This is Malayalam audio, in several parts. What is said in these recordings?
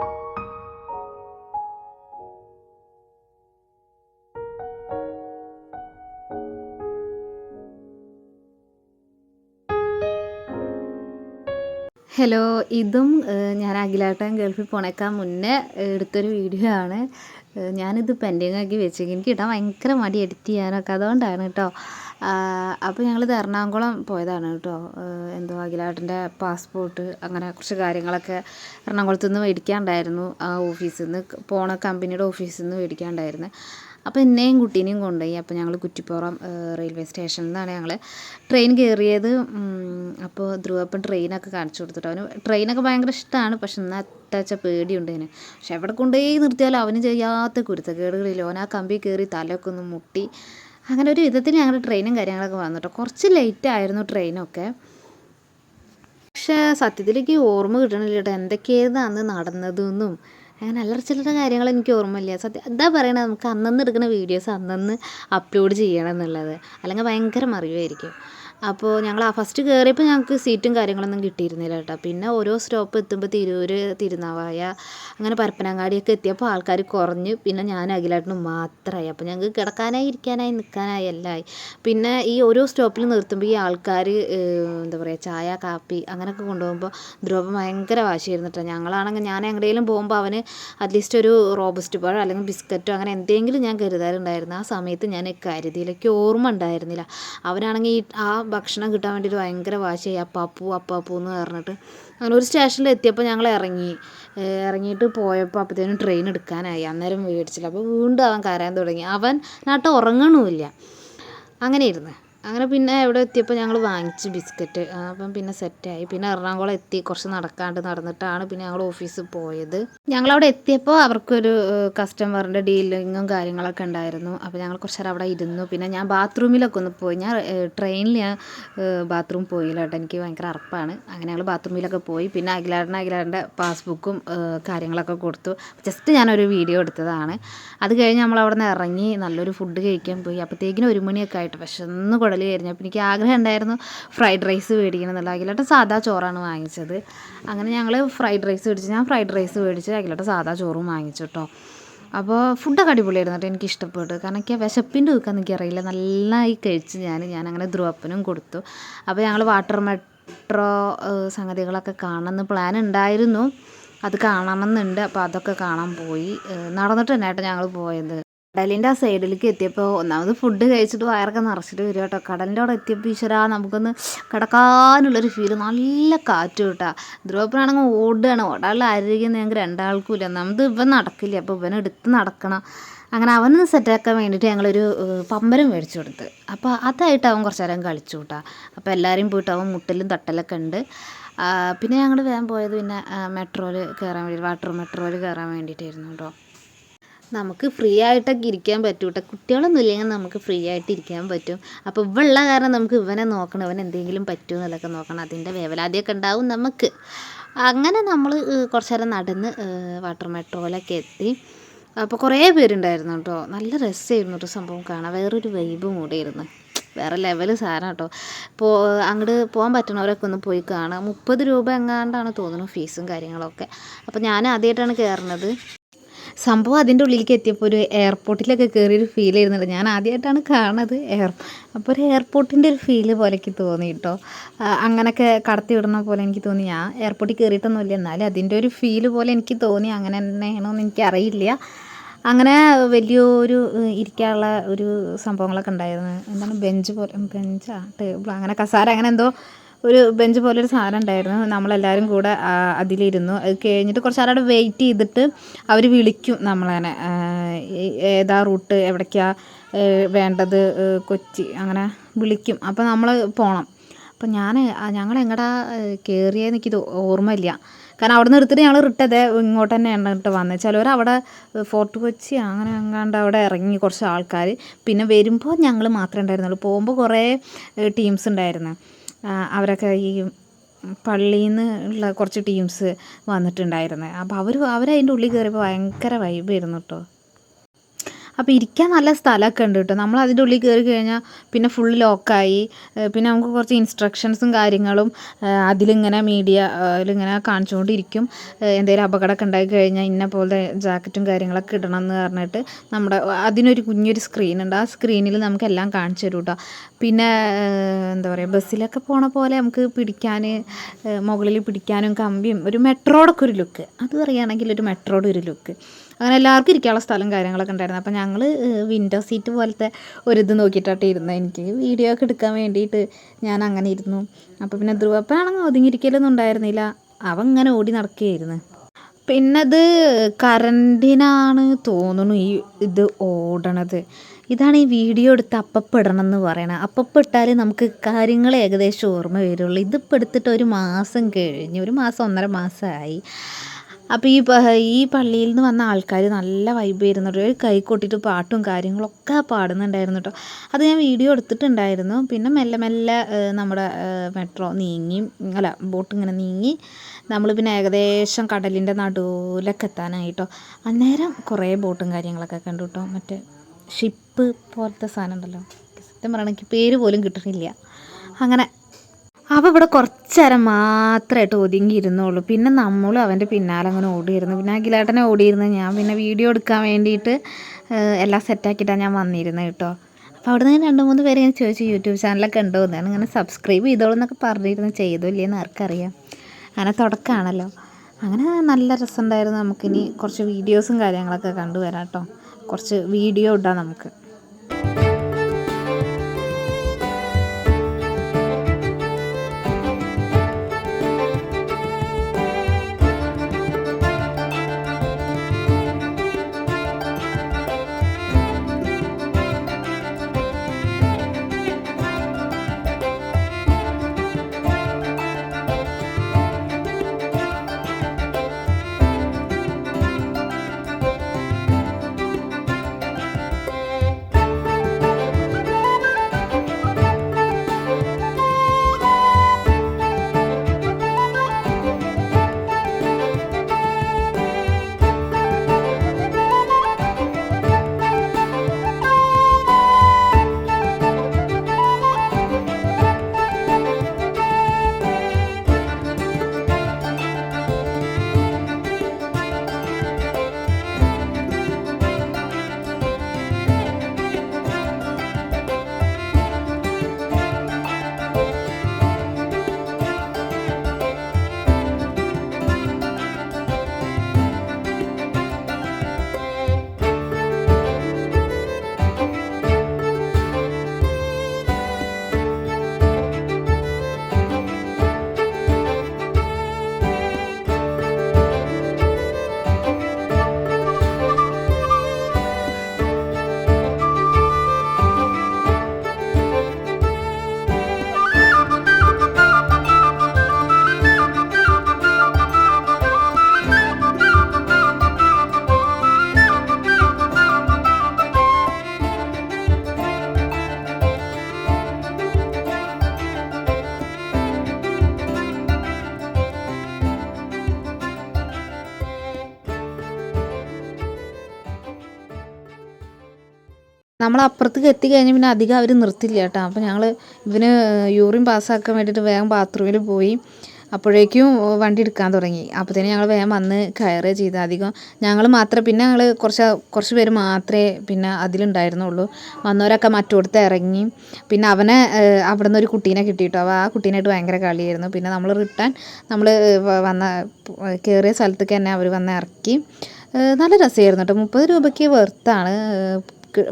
Thank you. ഹലോ ഇതും ഞാൻ അഖിലാട്ടം ഗൾഫിൽ പോണേക്കാൻ മുന്നേ എടുത്തൊരു വീഡിയോ ആണ്. ഞാനിത് പെൻഡിങ് ആക്കി വെച്ചേക്കും. എനിക്ക് കിട്ടാൻ ഭയങ്കര മടി എഡിറ്റ് ചെയ്യാനൊക്കെ അതുകൊണ്ടാണ് കേട്ടോ അപ്പോൾ ഞങ്ങളിത് എറണാകുളം പോയതാണ് കേട്ടോ എന്തോ അഖിലാട്ടന്റെ പാസ്പോർട്ട് അങ്ങനെ കുറച്ച് കാര്യങ്ങളൊക്കെ എറണാകുളത്ത് നിന്ന് മേടിക്കാണ്ടായിരുന്നു. ആ ഓഫീസിൽ നിന്ന് പോണ കമ്പനിയുടെ ഓഫീസിൽ നിന്ന് മേടിക്കാനുണ്ടായിരുന്നു അപ്പോൾ എന്നെയും കുട്ടീനെയും കൊണ്ടുപോയി. അപ്പോൾ ഞങ്ങൾ കുറ്റിപ്പുറം റെയിൽവേ സ്റ്റേഷനിൽ നിന്നാണ് ഞങ്ങൾ ട്രെയിൻ കയറിയത്. അപ്പോൾ ധ്രുവപ്പൻ ട്രെയിനൊക്കെ കാണിച്ചു കൊടുത്തിട്ട് അവന് ട്രെയിനൊക്കെ ഭയങ്കര ഇഷ്ടമാണ് പക്ഷെ എന്നാൽ അറ്റാച്ച പേടിയുണ്ട് അതിന്. പക്ഷെ എവിടെ കൊണ്ടുപോയി നിർത്തിയാലും അവന് ചെയ്യാത്ത കുരുത്തക്കേടുകളില്ല. ഓൻ ആ കമ്പി കയറി തലയൊക്കെ ഒന്ന് മുട്ടി. അങ്ങനെ ഒരു വിധത്തിൽ ഞങ്ങളുടെ ട്രെയിനും കാര്യങ്ങളൊക്കെ വന്നിട്ടോ. കുറച്ച് ലേറ്റ് ആയിരുന്നു ട്രെയിനൊക്കെ. പക്ഷേ സത്യത്തിലേക്ക് ഓർമ്മ കിട്ടണില്ല കേട്ടോ. എന്തൊക്കെയാണ് അന്ന് നടന്നതെന്നും. അങ്ങനെ അല്ലറ കാര്യങ്ങൾ എനിക്ക് ഓർമ്മയില്ല. സത്യം എന്താ പറയണത് നമുക്ക് അന്നന്ന് എടുക്കുന്ന വീഡിയോസ് അന്നന്ന് അപ്ലോഡ് ചെയ്യണം എന്നുള്ളത്. അല്ലെങ്കിൽ ഭയങ്കര മറിവായിരിക്കും. അപ്പോൾ ഞങ്ങൾ ആ ഫസ്റ്റ് കയറിയപ്പോൾ ഞങ്ങൾക്ക് സീറ്റും കാര്യങ്ങളൊന്നും കിട്ടിയിരുന്നില്ല കേട്ടോ. പിന്നെ ഓരോ സ്റ്റോപ്പ് എത്തുമ്പോൾ തിരൂർ തിരുനാവായ അങ്ങനെ പരപ്പനങ്ങാടിയൊക്കെ എത്തിയപ്പോൾ ആൾക്കാർ കുറഞ്ഞു. പിന്നെ ഞാൻ അഖിലേട്ടനും മാത്രമായി അപ്പോൾ ഞങ്ങൾക്ക് കിടക്കാനായി ഇരിക്കാനായി നിൽക്കാനായി എല്ലാമായി പിന്നെ ഈ ഓരോ സ്റ്റോപ്പിൽ നിർത്തുമ്പോൾ ഈ ആൾക്കാർ എന്താ പറയുക ചായ കാപ്പി അങ്ങനെയൊക്കെ കൊണ്ടുപോകുമ്പോൾ ധ്രുവ ഭയങ്കര വാശിയായിരുന്നു കേട്ടോ. ഞങ്ങളാണെങ്കിൽ ഞാൻ എങ്ങടെയെങ്കിലും പോകുമ്പോൾ അവന് അറ്റ്ലീസ്റ്റ് ഒരു റോബസ്റ്റ് പഴം അല്ലെങ്കിൽ ബിസ്ക്കറ്റോ അങ്ങനെ എന്തെങ്കിലും ഞാൻ കരുതാറുണ്ടായിരുന്നു. ആ സമയത്ത് ഞാൻ കരുതിയിലേക്ക് ഓർമ്മ ഉണ്ടായിരുന്നില്ല. അവനാണെങ്കിൽ ആ ഭക്ഷണം കിട്ടാൻ വേണ്ടിയിട്ട് ഭയങ്കര വാശിയായി. അപ്പാപ്പു അപ്പാപ്പു എന്ന് പറഞ്ഞിട്ട്. അങ്ങനെ ഒരു സ്റ്റേഷനിൽ എത്തിയപ്പോൾ ഞങ്ങൾ ഇറങ്ങി. ഇറങ്ങിയിട്ട് പോയപ്പോൾ അപ്പോഴത്തേനും ട്രെയിൻ എടുക്കാനായി. അന്നേരം മേടിച്ചില്ല അപ്പോൾ വീണ്ടും അവൻ കരയാൻ തുടങ്ങി. അവൻ നട്ട് ഉറങ്ങണമില്ല. ഇരുന്ന് അങ്ങനെ പിന്നെ എവിടെ എത്തിയപ്പോൾ ഞങ്ങൾ വാങ്ങിച്ചു ബിസ്ക്കറ്റ്. അപ്പം പിന്നെ സെറ്റായി. പിന്നെ എറണാകുളം എത്തി. കുറച്ച് നടക്കാണ്ട് നടന്നിട്ടാണ് പിന്നെ ഞങ്ങൾ ഓഫീസിൽ പോയത്. ഞങ്ങളവിടെ എത്തിയപ്പോൾ അവർക്കൊരു കസ്റ്റമറിന്റെ ഡീലിങ്ങും കാര്യങ്ങളൊക്കെ ഉണ്ടായിരുന്നു. അപ്പോൾ ഞങ്ങൾ കുറച്ച് നേരം അവിടെ ഇരുന്നു. പിന്നെ ഞാൻ ബാത്റൂമിലൊക്കെ ഒന്ന് പോയി. ഞാൻ ട്രെയിനിൽ ഞാൻ ബാത്റൂം പോയില്ല കേട്ടോ. എനിക്ക് ഭയങ്കര അറപ്പാണ്. അങ്ങനെ ഞങ്ങൾ ബാത്റൂമിലൊക്കെ പോയി. പിന്നെ അഖിലാടിന് അഖിലാടിന്റെ പാസ്ബുക്കും കാര്യങ്ങളൊക്കെ കൊടുത്തു. ജസ്റ്റ് ഞാനൊരു വീഡിയോ എടുത്തതാണ്. അത് കഴിഞ്ഞ് നമ്മൾ അവിടെ നിന്ന് ഇറങ്ങി നല്ലൊരു ഫുഡ് കഴിക്കാൻ പോയി. അപ്പോഴത്തേക്കിനും ഒരു മണിയൊക്കെ ആയിട്ട് വിശന്ന് കഴിഞ്ഞു അപ്പോൾ എനിക്ക് ആഗ്രഹം ഉണ്ടായിരുന്നു ഫ്രൈഡ് റൈസ് മേടിക്കണം എന്നുള്ള അഖിലേട്ടൻ സാധാ ചോറാണ് വാങ്ങിച്ചത്. അങ്ങനെ ഞങ്ങൾ ഫ്രൈഡ് റൈസ് മേടിച്ചു ഞാൻ ഫ്രൈഡ് റൈസ് മേടിച്ച് അഖിലേട്ടൻ സാധാ ചോറും വാങ്ങിച്ചു കേട്ടോ അപ്പോൾ ഫുഡൊക്കെ അടിപൊളിയായിരുന്നു കേട്ടോ എനിക്ക് ഇഷ്ടപ്പെട്ടു കാരണം എനിക്ക് വിശപ്പിന്റെ ഒക്കെ എനിക്കറിയില്ല നന്നായി കഴിച്ച് ഞാൻ ഞാൻ അങ്ങനെ ധ്രുവപ്പനും കൊടുത്തു. അപ്പോൾ ഞങ്ങൾ വാട്ടർ മെട്രോ സംഗതികളൊക്കെ കാണണമെന്ന് പ്ലാൻ ഉണ്ടായിരുന്നു. അത് കാണണമെന്നുണ്ട്. അപ്പോൾ അതൊക്കെ കാണാൻ പോയി. നടന്നിട്ട് തന്നെ ഞങ്ങൾ പോയത്. കടലിന്റെ ആ സൈഡിലേക്ക് എത്തിയപ്പോൾ ഒന്നാമത് ഫുഡ് കഴിച്ചിട്ട് വയറൊക്കെ നിറച്ചിട്ട് വരും കേട്ടോ. കടലിന്റെ അവിടെ എത്തിയപ്പോൾ ഈശ്വരാ നമുക്കൊന്ന് കിടക്കാനുള്ളൊരു ഫീൽ നല്ല കാറ്റ് കേട്ടോ. ധ്രുവപ്പനാണെങ്കിൽ ഓടുകയാണ്. ഓടാനുള്ള ആരോഗ്യം ഞങ്ങൾക്ക് രണ്ടാൾക്കും ഇല്ല. ഒന്നാമത് ഇവൻ നടക്കില്ല. അപ്പോൾ ഇവൻ എടുത്ത് നടക്കണം. അങ്ങനെ അവനൊന്ന് സെറ്റാക്കാൻ വേണ്ടിയിട്ട് ഞങ്ങളൊരു പമ്പരം മേടിച്ചു കൊടുത്ത്. അപ്പോൾ അതായിട്ട് അവൻ കുറച്ച് നേരം കളിച്ചു കൂട്ടാ. അപ്പോൾ എല്ലാവരെയും പോയിട്ട് അവൻ മുട്ടലും തട്ടലൊക്കെ ഉണ്ട്. പിന്നെ ഞങ്ങൾ വേഗം പോയത് പിന്നെ മെട്രോയിൽ കയറാൻ വേണ്ടി വാട്ടർ മെട്രോയിൽ കയറാൻ വേണ്ടിയിട്ടായിരുന്നു കേട്ടോ. നമുക്ക് ഫ്രീ ആയിട്ടൊക്കെ ഇരിക്കാൻ പറ്റും കേട്ടോ കുട്ടികളൊന്നും ഇല്ലെങ്കിൽ നമുക്ക് ഫ്രീ ആയിട്ട് ഇരിക്കാൻ പറ്റും. അപ്പോൾ ഇവളുള്ള കാരണം നമുക്ക് ഇവനെ നോക്കണം ഇവൻ എന്തെങ്കിലും പറ്റുമോ എന്നുള്ളതൊക്കെ നോക്കണം. അതിന്റെ വേവലാതിയൊക്കെ ഉണ്ടാവും നമുക്ക്. അങ്ങനെ നമ്മൾ കുറച്ച് നേരം നടന്ന് വാട്ടർ മെട്രോയിലൊക്കെ എത്തി. അപ്പോൾ കുറേ പേരുണ്ടായിരുന്നു കേട്ടോ. നല്ല രസമായിരുന്നു കേട്ടോ സംഭവം കാണാൻ. വേറൊരു വൈബ് മൂടിയിരുന്നു വേറെ ലെവൽ സാധനം കേട്ടോ. ഇപ്പോൾ അങ്ങോട്ട് പോകാൻ പറ്റണവരൊക്കെ ഒന്ന് പോയി കാണാം. മുപ്പത് രൂപ എങ്ങാണ്ടാണ് തോന്നുന്നു ഫീസും കാര്യങ്ങളൊക്കെ. അപ്പോൾ ഞാൻ ആദ്യമായിട്ടാണ് കയറുന്നത് സംഭവം അതിന്റെ ഉള്ളിലേക്ക് എത്തിയപ്പോൾ ഒരു എയർപോർട്ടിലൊക്കെ കയറിയൊരു ഫീൽ ചെയ്യുന്നുണ്ട് ഞാൻ ആദ്യമായിട്ടാണ് കാണുന്നത് എയർ അപ്പോൾ ഒരു എയർപോർട്ടിന്റെ ഒരു ഫീൽ പോലെക്ക് തോന്നി കേട്ടോ അങ്ങനെയൊക്കെ കടത്തി വിടുന്ന പോലെ എനിക്ക് തോന്നി. ഞാൻ എയർപോർട്ടിൽ കയറിയിട്ടൊന്നുമില്ല. എന്നാലും അതിന്റെ ഒരു ഫീൽ പോലെ എനിക്ക് തോന്നി. അങ്ങനെ തന്നെയാണോ എന്ന് എനിക്കറിയില്ല. അങ്ങനെ വലിയൊരു ഇരിക്കാനുള്ള ഒരു സംഭവങ്ങളൊക്കെ ഉണ്ടായിരുന്നു. എന്താണ് ബെഞ്ച് പോലെ ബെഞ്ചാ ടേബിൾ അങ്ങനെ കസാര അങ്ങനെ എന്തോ ഒരു ബെഞ്ച് പോലെ ഒരു സാധനം ഉണ്ടായിരുന്നു നമ്മളെല്ലാവരും കൂടെ അതിലിരുന്നു. അത് കഴിഞ്ഞിട്ട് കുറച്ച് അവിടെ വെയിറ്റ് ചെയ്തിട്ട് അവർ വിളിക്കും നമ്മളതിനെ ഏതാ റൂട്ട് എവിടേക്കാ വേണ്ടത് കൊച്ചി അങ്ങനെ വിളിക്കും. അപ്പോൾ നമ്മൾ പോകണം അപ്പം ഞാൻ ഞങ്ങൾ എങ്ങടാ കയറിയെന്ന് എനിക്കിത് ഓർമ്മയില്ല. കാരണം അവിടെ നിന്ന് എടുത്തിട്ട് ഞങ്ങൾ റിട്ടതെ ഇങ്ങോട്ട് തന്നെ എണ്ണിട്ട് വന്നത് ചിലവർ അവിടെ ഫോർട്ട് കൊച്ചി അങ്ങനെ എങ്ങാണ്ട് അവിടെ ഇറങ്ങി കുറച്ച് ആൾക്കാർ പിന്നെ വരുമ്പോൾ ഞങ്ങൾ മാത്രമേ ഉണ്ടായിരുന്നുള്ളൂ. പോകുമ്പോൾ കുറേ ടീംസ് ഉണ്ടായിരുന്നു. അവരൊക്കെ ഈ പള്ളിയിൽ നിന്ന് ഉള്ള കുറച്ച് ടീംസ് വന്നിട്ടുണ്ടായിരുന്നു. അപ്പോൾ അവർ അവരതിന്റെ ഉള്ളിൽ കയറിയപ്പോൾ ഭയങ്കര വൈബായിരുന്നു കേട്ടോ അപ്പോൾ ഇരിക്കാൻ നല്ല സ്ഥലമൊക്കെ ഉണ്ട് കേട്ടോ. നമ്മൾ അതിന്റെ ഉള്ളിൽ കയറി കഴിഞ്ഞാൽ പിന്നെ ഫുൾ ലോക്കായി പിന്നെ നമുക്ക് കുറച്ച് ഇൻസ്ട്രക്ഷൻസും കാര്യങ്ങളും അതിലിങ്ങനെ മീഡിയ ഇങ്ങനെ കാണിച്ചുകൊണ്ടിരിക്കും. എന്തെങ്കിലും അപകടമൊക്കെ ഉണ്ടായി കഴിഞ്ഞാൽ ഇന്ന പോലെ ജാക്കറ്റും കാര്യങ്ങളൊക്കെ ഇടണം എന്ന് പറഞ്ഞിട്ട് നമ്മുടെ അതിനൊരു കുഞ്ഞൊരു സ്ക്രീൻ ഉണ്ട്. ആ സ്ക്രീനിൽ നമുക്ക് എല്ലാം കാണിച്ചു തരും കേട്ടോ. പിന്നെ എന്താ പറയുക ബസ്സിലൊക്കെ പോണ പോലെ നമുക്ക് പിടിക്കാൻ മുകളിൽ പിടിക്കാനും കമ്പിയും ഒരു മെട്രോടൊക്കെ ഒരു ലുക്ക് അത് പറയുകയാണെങ്കിൽ ഒരു മെട്രോയുടെ ഒരു ലുക്ക് അങ്ങനെ എല്ലാവർക്കും ഇരിക്കാനുള്ള സ്ഥലം കാര്യങ്ങളൊക്കെ ഉണ്ടായിരുന്നു. അപ്പോൾ ഞങ്ങൾ വിൻഡോ സീറ്റ് പോലത്തെ ഒരു ഇത് ഇരുന്നത് എനിക്ക് വീഡിയോ ഒക്കെ എടുക്കാൻ വേണ്ടിയിട്ട് ഞാൻ അങ്ങനെ ഇരുന്നു. അപ്പോൾ പിന്നെ ധ്രുവപ്പനാണെങ്കിൽ ഒതുങ്ങിയിരിക്കലൊന്നും ഉണ്ടായിരുന്നില്ല. അവൻ ഇങ്ങനെ ഓടി നടക്കുകയായിരുന്നു പിന്നെ അത് കറണ്ടിനാണ് തോന്നുന്നു ഈ ഇത് ഓടണത്. ഇതാണ് ഈ വീഡിയോ എടുത്ത് അപ്പപ്പെടണം എന്ന് പറയണത് അപ്പപ്പെട്ടാൽ നമുക്ക് കാര്യങ്ങൾ ഏകദേശം ഓർമ്മ വരുള്ളൂ. ഇതിപ്പോൾ എടുത്തിട്ട് ഒരു മാസം കഴിഞ്ഞു. ഒരു മാസം ഒന്നര മാസമായി. അപ്പോൾ ഈ ഈ പള്ളിയിൽ നിന്ന് വന്ന ആൾക്കാർ നല്ല വൈബ് ആയിരുന്നു ഒരു കൈ കൊട്ടിയിട്ട് പാട്ടും കാര്യങ്ങളൊക്കെ പാടുന്നുണ്ടായിരുന്നു കേട്ടോ. അത് ഞാൻ വീഡിയോ എടുത്തിട്ടുണ്ടായിരുന്നു. പിന്നെ മെല്ലെ മെല്ലെ നമ്മുടെ മെട്രോ നീങ്ങി അല്ല ബോട്ട് ഇങ്ങനെ നീങ്ങി നമ്മൾ പിന്നെ ഏകദേശം കടലിന്റെ നടുവിലൊക്കെ എത്താനായിട്ടോ അന്നേരം കുറേ ബോട്ടും കാര്യങ്ങളൊക്കെ കണ്ടു കേട്ടോ മറ്റേ ഷിപ്പ് പോലത്തെ സാധനം ഉണ്ടല്ലോ. സത്യം പറയണമെങ്കിൽ പേര് പോലും കിട്ടുന്നില്ല അങ്ങനെ അപ്പോൾ ഇവിടെ കുറച്ചേരം മാത്രമായിട്ട് ഒതുങ്ങിയിരുന്നുള്ളൂ പിന്നെ നമ്മളും അവന്റെ പിന്നാലെ അങ്ങനെ ഓടിയിരുന്നു. പിന്നെ അഖിലേട്ടനെ ഓടിയിരുന്നു. ഞാൻ പിന്നെ വീഡിയോ എടുക്കാൻ വേണ്ടിയിട്ട് എല്ലാം സെറ്റാക്കിയിട്ടാണ് ഞാൻ വന്നിരുന്നത് കേട്ടോ. അപ്പോൾ അവിടെ നിന്ന് രണ്ട് മൂന്ന് പേര് ഇങ്ങനെ ചോദിച്ചു യൂട്യൂബ് ചാനലൊക്കെ ഉണ്ടോ? എന്നാണ് ഇങ്ങനെ സബ്സ്ക്രൈബ് ചെയ്തോളൂ എന്നൊക്കെ പറഞ്ഞിരുന്നു. ചെയ്തോ ഇല്ലയെന്ന് ആർക്കറിയാം. അങ്ങനെ തുടക്കമാണല്ലോ അങ്ങനെ നല്ല രസമുണ്ടായിരുന്നു. നമുക്കിനി കുറച്ച് വീഡിയോസും കാര്യങ്ങളൊക്കെ കണ്ടുവരാം കേട്ടോ. കുറച്ച് വീഡിയോ ഇടാം നമുക്ക്. നമ്മൾ അപ്പുറത്തേക്ക് എത്തിക്കഴിഞ്ഞ് പിന്നെ അധികം അവർ നിർത്തില്ല കേട്ടോ. അപ്പോൾ ഞങ്ങൾ ഇവന് യൂറിൻ പാസ്സാക്കാൻ വേണ്ടിയിട്ട് വേഗം ബാത്റൂമിൽ പോയി. അപ്പോഴേക്കും വണ്ടി എടുക്കാൻ തുടങ്ങി. അപ്പോഴത്തേന് ഞങ്ങൾ വേഗം വന്ന് കയറുക ചെയ്ത്. അധികം ഞങ്ങൾ മാത്രമേ പിന്നെ ഞങ്ങൾ കുറച്ച് കുറച്ച് പേര് മാത്രമേ പിന്നെ അതിലുണ്ടായിരുന്നുള്ളൂ. വന്നവരൊക്കെ മറ്റോടത്ത് ഇറങ്ങി. പിന്നെ അവനെ അവിടെ നിന്ന് ഒരു കുട്ടീനെ കിട്ടിയിട്ടു അപ്പോൾ ആ കുട്ടീനായിട്ട് ഭയങ്കര കളിയായിരുന്നു. പിന്നെ നമ്മൾ റിട്ടേൺ നമ്മൾ വന്ന കയറിയ സ്ഥലത്തേക്ക് തന്നെ അവർ വന്ന് ഇറക്കി. നല്ല രസമായിരുന്നു കേട്ടോ. മുപ്പത് രൂപയ്ക്ക് വെർത്താണ്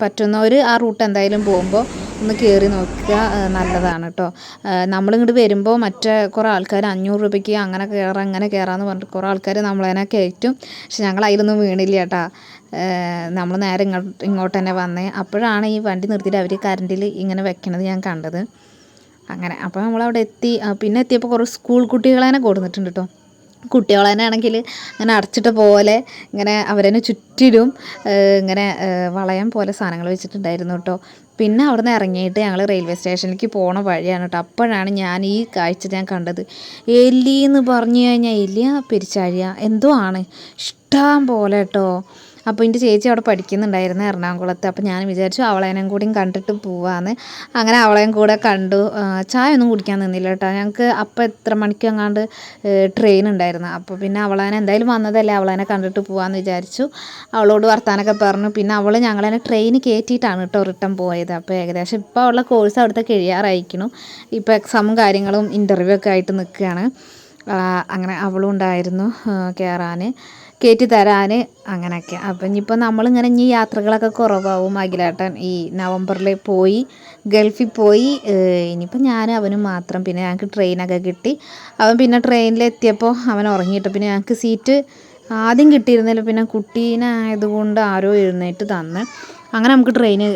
പറ്റുന്നവർ ആ റൂട്ട് എന്തായാലും പോകുമ്പോൾ ഒന്ന് കയറി നോക്കുക നല്ലതാണ് കേട്ടോ നമ്മളിങ്ങോട്ട് വരുമ്പോൾ മറ്റേ കുറേ ആൾക്കാർ അഞ്ഞൂറ് രൂപയ്ക്ക് അങ്ങനെ കയറാം അങ്ങനെ കയറാമെന്ന് പറഞ്ഞിട്ട് കുറേ ആൾക്കാർ നമ്മളതിനെ കയറ്റും. പക്ഷെ ഞങ്ങൾ അതിലൊന്നും വീണില്ല കേട്ടോ നമ്മൾ നേരെ ഇങ്ങോട്ട് ഇങ്ങോട്ട് തന്നെ വന്നേ. അപ്പോഴാണ് ഈ വണ്ടി നിർത്തിയിട്ട് അവർ കറണ്ടിൽ ഇങ്ങനെ വെക്കണത് ഞാൻ കണ്ടത്. അങ്ങനെ അപ്പോൾ നമ്മളവിടെ എത്തി. പിന്നെ എത്തിയപ്പോൾ കുറേ സ്കൂൾ കുട്ടികളെ കൊടുത്തിട്ടുണ്ട് കേട്ടോ കുട്ടികളെ ആണെങ്കിൽ ഇങ്ങനെ അടച്ചിട്ട പോലെ ഇങ്ങനെ അവരതിനെ ചുറ്റിലും ഇങ്ങനെ വളയം പോലെ സാധനങ്ങൾ വെച്ചിട്ടുണ്ടായിരുന്നു കേട്ടോ. പിന്നെ അവിടെ നിന്ന് ഇറങ്ങിയിട്ട് ഞങ്ങൾ റെയിൽവേ സ്റ്റേഷനിലേക്ക് പോണ വഴിയാണ് കേട്ടോ. അപ്പോഴാണ് ഞാൻ ഈ കാഴ്ച ഞാൻ കണ്ടത്. എലി എന്ന് പറഞ്ഞു കഴിഞ്ഞാൽ എലിയ പെരിച്ചാഴിയ എന്തോ ആണ്. ഇഷ്ടം പോലെ കേട്ടോ. അപ്പോൾ എന്റെ ചേച്ചി അവിടെ പഠിക്കുന്നുണ്ടായിരുന്നു എറണാകുളത്ത്. അപ്പോൾ ഞാൻ വിചാരിച്ചു അവളേനും കൂടിയും കണ്ടിട്ട് പോവാന്ന്. അങ്ങനെ അവളെയും കൂടെ കണ്ടു. ചായ ഒന്നും കുടിക്കാൻ നിന്നില്ല കേട്ടോ. ഞങ്ങൾക്ക് അപ്പോൾ എത്ര മണിക്ക് എങ്ങാണ്ട് ട്രെയിൻ ഉണ്ടായിരുന്നു. അപ്പോൾ പിന്നെ അവളേനെ എന്തായാലും വന്നതല്ലേ അവളേനെ കണ്ടിട്ട് പോവാന്ന് വിചാരിച്ചു. അവളോട് വർത്താനൊക്കെ പറഞ്ഞു. പിന്നെ അവൾ ഞങ്ങളെ ട്രെയിൻ കയറ്റിയിട്ടാണ് കേട്ടോ റിട്ടേൺ പോയത്. അപ്പോൾ ഏകദേശം ഇപ്പോൾ അവളുടെ കോഴ്സ് അവിടുത്തെ കഴിയാറായിരിക്കണം ഇപ്പോൾ എക്സാമും കാര്യങ്ങളും ഇന്റർവ്യൂ ഒക്കെ ആയിട്ട് നിൽക്കുകയാണ്. അങ്ങനെ അവളും ഉണ്ടായിരുന്നു കയറാൻ കയറ്റി തരാൻ അങ്ങനെയൊക്കെ അപ്പം ഇനിയിപ്പോൾ നമ്മളിങ്ങനെ ഇനി യാത്രകളൊക്കെ കുറവാകും അഖിലേട്ടൻ. ഈ നവംബറിൽ പോയി ഗൾഫിൽ പോയി ഇനിയിപ്പോൾ ഞാനും അവനും മാത്രം. പിന്നെ ഞങ്ങൾക്ക് ട്രെയിനൊക്കെ കിട്ടി. അവൻ പിന്നെ ട്രെയിനിലെത്തിയപ്പോൾ അവൻ ഉറങ്ങിയിട്ട്. പിന്നെ ഞങ്ങൾക്ക് സീറ്റ് ആദ്യം കിട്ടിയിരുന്നില്ല. പിന്നെ കുട്ടീനെ ആയതുകൊണ്ട് ആരോ എഴുന്നേറ്റ് തന്ന്. അങ്ങനെ നമുക്ക് ട്രെയിന്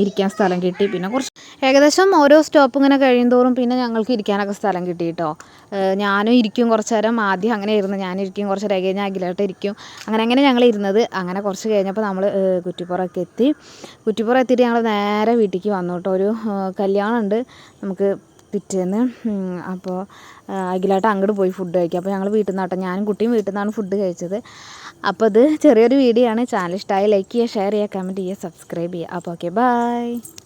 ഇരിക്കാൻ സ്ഥലം കിട്ടി. പിന്നെ കുറച്ച് ഏകദേശം ഓരോ സ്റ്റോപ്പ് ഇങ്ങനെ കഴിയുന്തോറും പിന്നെ ഞങ്ങൾക്ക് ഇരിക്കാനൊക്കെ സ്ഥലം കിട്ടി കേട്ടോ ഞാനും ഇരിക്കും കുറച്ച് നേരം. ആദ്യം അങ്ങനെ ഇരുന്ന് ഞാനിരിക്കും കുറച്ച് നേരം. കഴിഞ്ഞാൽ അഖിലായിട്ട് ഇരിക്കും. അങ്ങനെ അങ്ങനെ ഞങ്ങൾ ഇരുന്നത്. അങ്ങനെ കുറച്ച് കഴിഞ്ഞപ്പോൾ നമ്മൾ കുറ്റിപ്പുറമൊക്കെ എത്തി. കുറ്റിപ്പുറം എത്തിയിട്ട് ഞങ്ങൾ നേരെ വീട്ടിലേക്ക് വന്നു കേട്ടോ ഒരു കല്യാണം ഉണ്ട് നമുക്ക് പിറ്റേന്ന്. അപ്പോൾ അഖിലായിട്ട് അങ്ങോട്ട് പോയി ഫുഡ് കഴിക്കുക അപ്പോൾ ഞങ്ങൾ വീട്ടിൽ നിന്നാട്ടോ ഞാനും കുട്ടിയും വീട്ടിൽ നിന്നാണ് ഫുഡ് കഴിച്ചത്. അപ്പോൾ ഇത് ചെറിയൊരു വീഡിയോ ആണ്. ചാനൽ ഇഷ്ടമായി ലൈക്ക് ചെയ്യുക ഷെയർ ചെയ്യുക കമന്റ് ചെയ്യുക സബ്സ്ക്രൈബ് ചെയ്യുക. അപ്പോൾ ഓക്കെ ബൈ